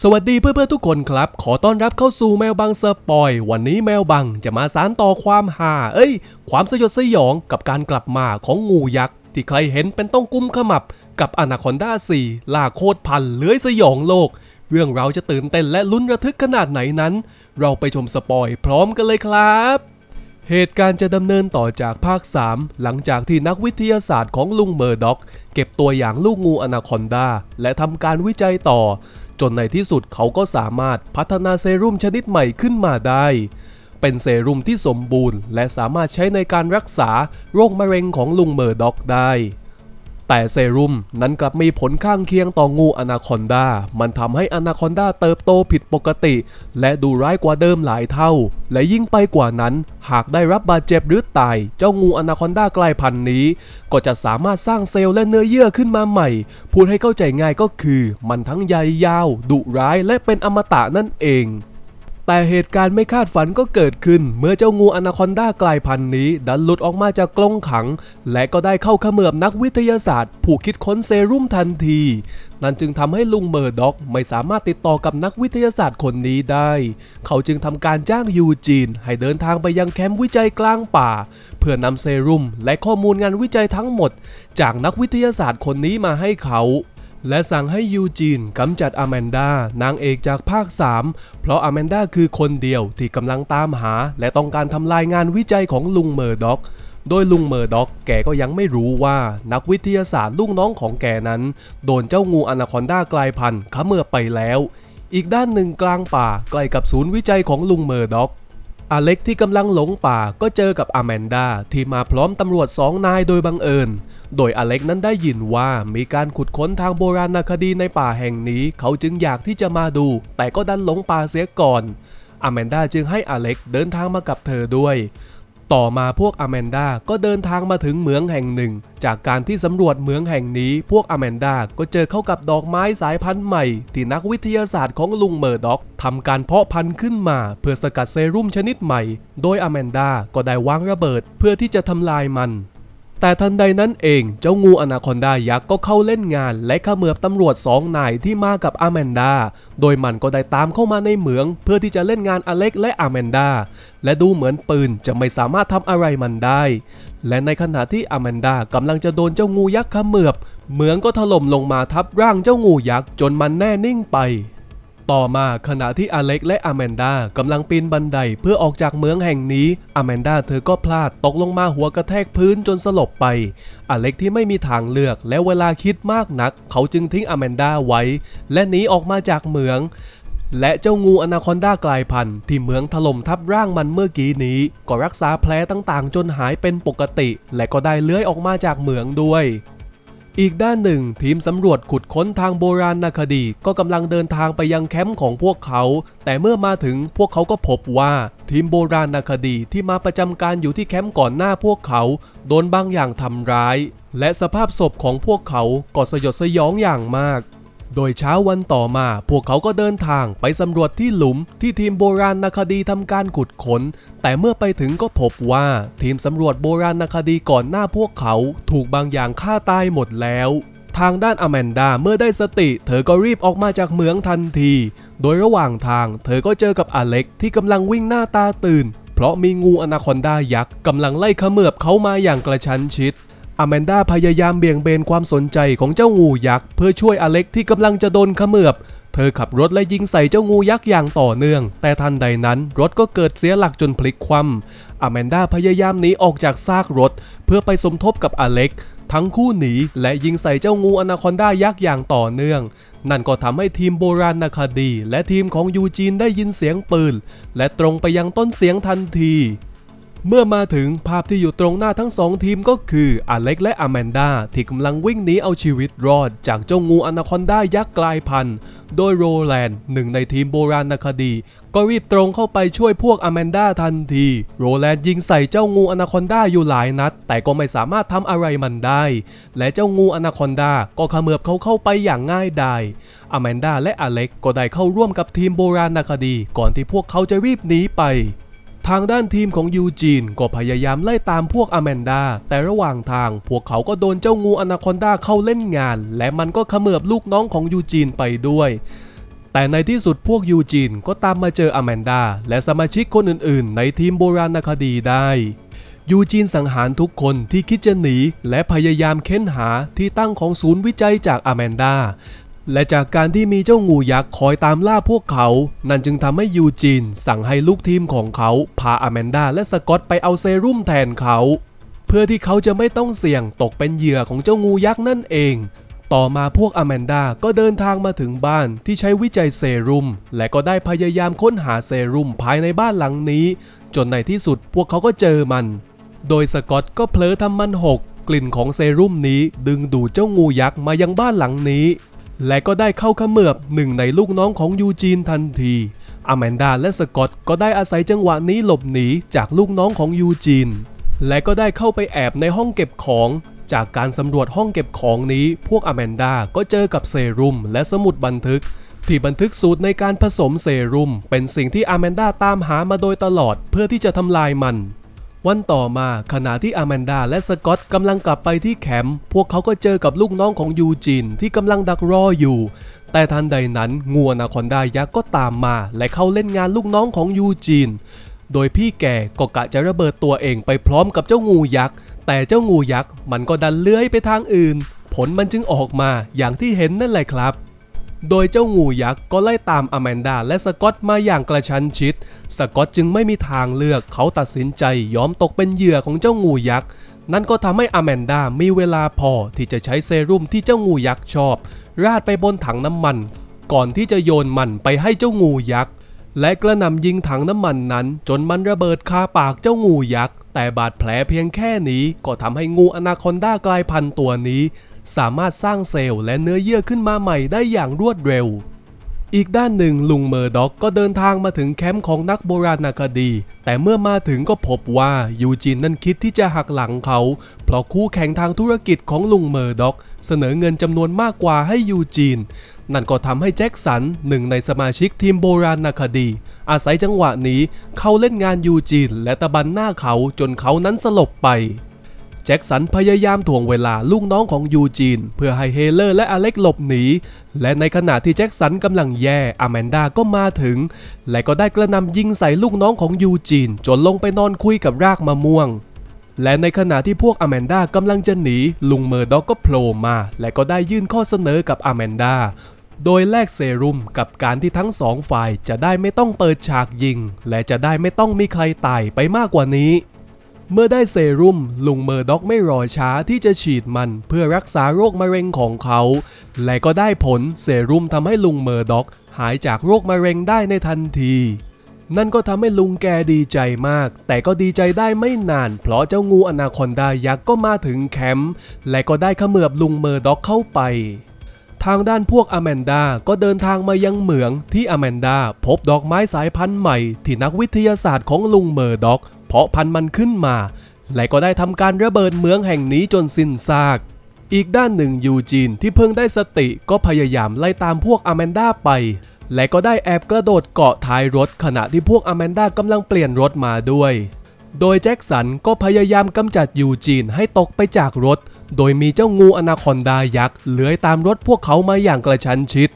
สวัสดีเพื่อนๆทุกคนครับ ขอต้อนรับเข้าสู่แมวบังสปอย วันนี้แมวบังจะมาสารต่อความหา เอ้ย ความสยดสยองกับการกลับมาของงูยักษ์ ที่ใครเห็นเป็นต้องกุมขมับ กับอนาคอนดา4ล่าโคตรพันเลื้อยสยองโลก เรื่องเราจะตื่นเต้นและลุ้นระทึกขนาดไหนนั้น เราไปชมสปอยพร้อมกันเลยครับ เหตุการณ์จะดำเนินต่อจากภาค 3 หลังจากที่นักวิทยาศาสตร์ของลุงเมอร์ด็อก เก็บตัวอย่างลูกงูอนาคอนดาและทำการวิจัยต่อ จนในที่สุดเขาก็สามารถพัฒนาเซรุ่มชนิดใหม่ขึ้นมาได้ เป็นเซรุ่มที่สมบูรณ์ และสามารถใช้ในการรักษาโรคมะเร็งของลุงเมอร์ด็อกได้ แต่เซรุ่มนั้นกลับมีผลข้างเคียงต่องูอนาคอนดา มันทำให้อนาคอนดาเติบโตผิดปกติ และดูร้ายกว่าเดิมหลายเท่า และยิ่งไปกว่านั้น หากได้รับบาดเจ็บหรือตาย เจ้างูอนาคอนดากลายพันธุ์นี้ ก็จะสามารถสร้างเซลล์และเนื้อเยื่อขึ้นมาใหม่ พูดให้เข้าใจง่ายก็คือ มันทั้งใหญ่ยาว ดุร้ายและเป็นอมตะนั่นเอง แต่เหตุการณ์ไม่คาดฝันก็เกิดขึ้น เมื่อเจ้างูอนาคอนดากลายพันธุ์นี้ ดันหลุดออกมาจากกรงขัง และก็ได้เข้าเขมือบนักวิทยาศาสตร์ ผู้คิดค้นเซรุ่มทันที นั่นจึงทำให้ลุงเมอร์ด็อกไม่สามารถติดต่อกับนักวิทยาศาสตร์คนนี้ได้ เขาจึงทำการจ้างยูจีน ให้เดินทางไปยังแคมป์วิจัยกลางป่า เพื่อนำเซรุ่มและข้อมูลงานวิจัยทั้งหมด จากนักวิทยาศาสตร์คนนี้มาให้เขา และสั่งให้ยูจีนกำจัดอแมนดานางเอกจากภาค 3 เพราะอแมนดาคือคนเดียวที่กำลังตามหา และต้องการทำลายงานวิจัยของลุงเมอร์ด็อก โดยลุงเมอร์ด็อก แกก็ยังไม่รู้ว่านักวิทยาศาสตร์ลูกน้องของแกนั้น โดนเจ้างูอนาคอนดากลายพันธุ์เขมือไปแล้ว อีกด้านหนึ่งกลางป่าใกล้กับศูนย์วิจัยของลุงเมอร์ด็อก อเล็กที่กำลังหลงป่าก็เจอกับอแมนดาที่มาพร้อมตำรวจสองนายโดยบังเอิญ โดยอเล็กนั้นได้ยินว่ามีการขุดค้นทางโบราณคดีในป่าแห่งนี้ เขาจึงอยากที่จะมาดู แต่ก็ดันหลงป่าเสียก่อนอแมนดาจึงให้อเล็กเดินทางมากับเธอด้วย ต่อมาพวกอแมนดาก็เดินทางมาถึงเหมืองแห่งหนึ่ง จากการที่สำรวจเหมืองแห่งนี้ พวกอแมนดาก็เจอเข้ากับดอกไม้สายพันธุ์ใหม่ ที่นักวิทยาศาสตร์ของลุงเมอร์ด็อกทำการเพาะพันธุ์ขึ้นมา เพื่อสกัดเซรุ่มชนิดใหม่ โดยอแมนดาก็ได้วางระเบิดเพื่อที่จะทำลายมัน แต่ทันใดนั้นเองเจ้างูอนาคอนดายักษ์ก็เข้าเล่นงาน และขมือบตำรวจสองนายที่มากับอาแมนดา โดยมันก็ได้ตามเข้ามาในเหมือง เพื่อที่จะเล่นงานอเล็กและอาแมนดา และดูเหมือนปืนจะไม่สามารถทำอะไรมันได้ และในขณะที่อาแมนดากำลังจะโดนเจ้างูยักษ์ขมือบเหมืองก็ถล่มลงมาทับร่างเจ้างูยักษ์จนมันแน่นิ่งไป ต่อมาขณะที่อเล็กและอแมนดากำลังปีนบันไดเพื่อออกจากเมืองแห่งนี้อแมนดาเธอก็พลาดตกลงมาหัวกระแทกพื้นจนสลบไป อเล็กที่ไม่มีทางเลือกและเวลาคิดมากนัก เขาจึงทิ้งอแมนดาไว้ และหนีออกมาจากเมือง และเจ้างูอนาคอนดากลายพันธุ์ที่เมืองถล่มทับร่างมันเมื่อกี้นี้ ก็รักษาแผลต่างๆ จนหายเป็นปกติ และก็ได้เลื้อยออกมาจากเมืองด้วย อีกด้านหนึ่ง ทีมสำรวจขุดค้นทางโบราณคดี ก็กำลังเดินทางไปยังแคมป์ของพวกเขา แต่เมื่อมาถึงพวกเขาก็พบว่าทีมโบราณคดีที่มาประจำการอยู่ที่แคมป์ก่อนหน้าพวกเขา โดนบางอย่างทำร้าย และสภาพศพของพวกเขาก็สยดสยองอย่างมาก โดยเช้าวันต่อมาพวกเขาก็เดินทางไปสำรวจที่หลุมที่ทีมโบราณคดีทำการขุดค้น แต่เมื่อไปถึงก็พบว่าทีมสำรวจโบราณคดีก่อนหน้าพวกเขาถูกบางอย่างฆ่าตายหมดแล้วทางด้านอแมนดาเมื่อได้สติ เธอก็รีบออกมาจากเหมืองทันที โดยระหว่างทาง เธอก็เจอกับอเล็กที่กำลังวิ่งหน้าตาตื่น เพราะมีงูอนาคอนดายักษ์กำลังไล่ขมือบเขามาอย่างกระชั้นชิด อแมนดาพยายามเบี่ยงเบนความสนใจของเจ้างูยักษ์เพื่อช่วยอเล็กที่กำลังจะโดนขมือบ เธอขับรถและยิงใส่เจ้างูยักษ์อย่างต่อเนื่อง แต่ทันใดนั้นรถก็เกิดเสียหลักจนพลิกคว่ำอแมนดาพยายามหนีออกจากซากรถ เพื่อไปสมทบกับอเล็ก ทั้งคู่หนีและยิงใส่เจ้างูอนาคอนดายักษ์อย่างต่อเนื่องนั่นก็ทำให้ทีมโบราณคดี และทีมของยูจีนได้ยินเสียงปืน และตรงไปยังต้นเสียงทันที เมื่อมาถึงภาพที่อยู่ตรงหน้าทั้งสองทีมก็คืออเล็กและอแมนดาที่กำลังวิ่งหนีเอาชีวิตรอดจากเจ้างูอนาคอนดายักษ์กลายพันธุ์ โดยโรแลนด์หนึ่งในทีมโบราณคดี ก็รีบตรงเข้าไปช่วยพวกอแมนดาทันที โรแลนด์ยิงใส่เจ้างูอนาคอนดาอยู่หลายนัด แต่ก็ไม่สามารถทำอะไรมันได้ และเจ้างูอนาคอนดาก็ขมือบเขาเข้าไปอย่างง่ายดายอแมนดาและอเล็กก็ได้เข้าร่วมกับทีมโบราณคดี ก่อนที่พวกเขาจะรีบหนีไป ทางด้านทีมของยูจีนก็พยายามไล่ตามพวกอแมนดา แต่ระหว่างทาง พวกเขาก็โดนเจ้างูอนาคอนดาเข้าเล่นงาน และมันก็ขมือบลูกน้องของยูจีนไปด้วย แต่ในที่สุดพวกยูจีนก็ตามมาเจออแมนดา และสมาชิกคนอื่นๆ ในทีมโบราณคดีได้ยูจีนสังหารทุกคนที่คิดจะหนี และพยายามเค้นหาที่ตั้งของศูนย์วิจัยจากอแมนดา และจากการที่มีเจ้างูยักษ์คอยตามล่าพวกเขา นั่นจึงทำให้ยูจีนสั่งให้ลูกทีมของเขา พาอแมนดาและสกอตไปเอาเซรุ่มแทนเขา เพื่อที่เขาจะไม่ต้องเสี่ยงตกเป็นเหยื่อของเจ้างูยักษ์นั่นเอง ต่อมาพวกอแมนดาก็เดินทางมาถึงบ้านที่ใช้วิจัยเซรุ่ม และก็ได้พยายามค้นหาเซรุ่มภายในบ้านหลังนี้ จนในที่สุดพวกเขาก็เจอมัน โดยสกอตก็เผลอทำมันหก กลิ่นของเซรุ่มนี้ดึงดูดเจ้างูยักษ์มายังบ้านหลังนี้ และก็ได้เข้าขมือบหนึ่งในลูกน้องของยูจีนทันที อแมนดาและสกอตก็ได้อาศัยจังหวะนี้หลบหนีจากลูกน้องของยูจีน และก็ได้เข้าไปแอบในห้องเก็บของ จากการสำรวจห้องเก็บของนี้ พวกอแมนดาก็เจอกับเซรุ่มและสมุดบันทึก ที่บันทึกสูตรในการผสมเซรุ่มเป็นสิ่งที่อแมนดาตามหามาโดยตลอดเพื่อที่จะทำลายมัน วันต่อมาขณะที่อแมนดาและสกอตกำลังกลับไปที่แคมป์พวกเขาก็เจอกับลูกน้องของยูจินที่กำลังดักรออยู่ แต่ทันใดนั้นงูอนาคอนดายักษ์ก็ตามมาและเข้าเล่นงานลูกน้องของยูจิน โดยพี่แก่ก็กะจะระเบิดตัวเองไปพร้อมกับเจ้างูยักษ์ แต่เจ้างูยักษ์มันก็ดันเลื้อยไปทางอื่น ผลมันจึงออกมาอย่างที่เห็นนั่นแหละครับ โดยเจ้างูยักษ์ก็ไล่ตามอแมนดาและสกอตมาอย่างกระชั้นชิด สกอตจึงไม่มีทางเลือกเขาตัดสินใจยอมตกเป็นเหยื่อของเจ้างูยักษ์นั่นก็ทำให้อแมนดามีเวลาพอที่จะใช้เซรุ่มที่เจ้างูยักษ์ชอบ ราดไปบนถังน้ำมัน ก่อนที่จะโยนมันไปให้เจ้างูยักษ์และกระหน่ำยิงถังน้ำมันนั้น จนมันระเบิดคาปากเจ้างูยักษ์แต่บาดแผลเพียงแค่นี้ก็ทำให้งูอนาคอนด้ากลายพันธุ์ตัวนี้ สามารถสร้างเซลล์และเนื้อเยื่อขึ้นมาใหม่ได้อย่างรวดเร็ว อีกด้านหนึ่งลุงเมอร์ด็อกก็เดินทางมาถึงแคมป์ของนักโบราณคดี แต่เมื่อมาถึงก็พบว่ายูจินนั้นคิดที่จะหักหลังเขา เพราะคู่แข่งทางธุรกิจของลุงเมอร์ด็อก เสนอเงินจำนวนมากกว่าให้ยูจีนนั่นก็ทำให้แจ็คสันหนึ่งในสมาชิกทีมโบราณคดี อาศัยจังหวะนี้เข้าเล่นงานยูจีนและตะบันหน้าเขาจนเขานั้นสลบไป แจ็คสันพยายามถ่วงเวลาลูกน้องของยูจีน เพื่อให้เฮเลอร์และอเล็กหลบหนี และในขณะที่แจ็คสันกำลังแย่อแมนดาก็มาถึง และก็ได้กระนำยิงใส่ลูกน้องของยูจีน จนลงไปนอนคุยกับรากมะม่วง และในขณะที่พวกอแมนดากำลังจะหนี ลุงเมอร์ด็อกก็โผล่มา และก็ได้ยื่นข้อเสนอกับอแมนดาโดยแลกเซรุ่มกับการที่ทั้งสองฝ่ายจะได้ไม่ต้องเปิดฉากยิง และจะได้ไม่ต้องมีใครตายไปมากกว่านี้ เมื่อได้เซรุ่มลุงเมอร์ด็อกไม่รอช้าที่จะฉีดมันเพื่อรักษาโรคมะเร็งของเขา และก็ได้ผลเซรุ่มทำให้ลุงเมอร์ด็อก หายจากโรคมะเร็งได้ในทันที นั่นก็ทำให้ลุงแกดีใจมาก แต่ก็ดีใจได้ไม่นาน เพราะเจ้างูอนาคอนดายักษ์ก็มาถึงแคมป์และก็ได้เขมือบลุงเมอร์ด็อกเข้าไปทางด้านพวกอแมนดา ก็เดินทางมายังเหมืองที่อแมนดา พบดอกไม้สายพันธุ์ใหม่ที่นักวิทยาศาสตร์ของลุงเมอร์ด็อก เพาะพันธุ์มันขึ้นมา และก็ได้ทำการระเบิดเมืองแห่งนี้จนสิ้นซาก อีกด้านหนึ่งยูจีนที่เพิ่งได้สติก็พยายามไล่ตามพวกอแมนด้าไป และก็ได้แอบกระโดดเกาะท้ายรถขณะที่พวกอแมนด้ากำลังเปลี่ยนรถมาด้วย โดยแจ็คสันก็พยายามกำจัดยูจีนให้ตกไปจากรถ โดยมีเจ้างูอนาคอนดายักษ์เลื้อยตามรถพวกเขามาอย่างกระชั้นชิด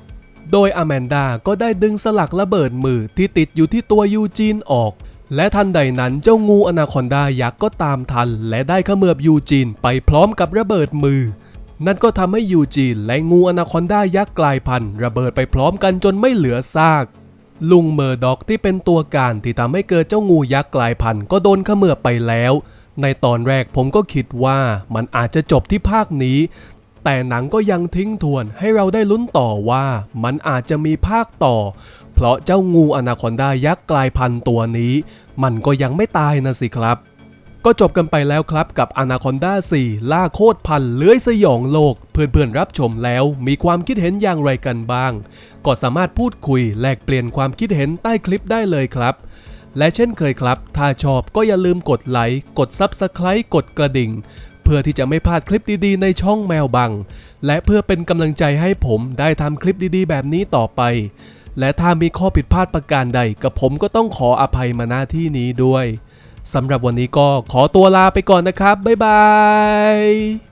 โดยอแมนดาก็ได้ดึงสลักระเบิดมือที่ติดอยู่ที่ตัวยูจีนออก และทันใดนั้นเจ้างูอนาคอนดายักษ์ก็ตามทัน และได้ขมือบยูจีนไปพร้อมกับระเบิดมือ นั่นก็ทำให้ยูจีนและงูอนาคอนดายักษ์กลายพันธุ์ระเบิดไปพร้อมกันจนไม่เหลือซากลุงเมอร์ด็อกที่เป็นตัวการที่ทำให้เกิดเจ้างูยักษ์กลายพันธุ์ก็โดนขมือบไปแล้ว ในตอนแรกผมก็คิดว่ามันอาจจะจบที่ภาคนี้ แต่หนังก็ยังทิ้งทวนให้เราได้ลุ้นต่อว่ามันอาจจะมีภาคต่อ เพราะเจ้างูอนาคอนดายักษ์กลายพันธุ์ตัวนี้ มันก็ยังไม่ตายนะสิครับ ก็จบกันไปแล้วครับกับ Anaconda 4ล่าโคตรพันเลื้อยสยองโลก เพื่อนๆรับชมแล้วมีความคิดเห็นอย่างไรกันบ้าง ก็สามารถพูดคุยแลกเปลี่ยนความคิดเห็นใต้คลิปได้เลยครับและเช่นเคยครับ ถ้าชอบก็อย่าลืมกดไลค์ กด Subscribe กดกระดิ่ง เพื่อที่จะไม่พลาดคลิปดีๆ ในช่องแมวบัง และเพื่อเป็นกำลังใจให้ผมได้ทำคลิปดีๆ แบบนี้ต่อไป และถ้ามีข้อผิดพลาดประการใดกับผมก็ต้องขออภัยมาหน้าที่นี้ด้วยสำหรับวันนี้ก็ขอตัวลาไปก่อนนะครับ บ๊ายบาย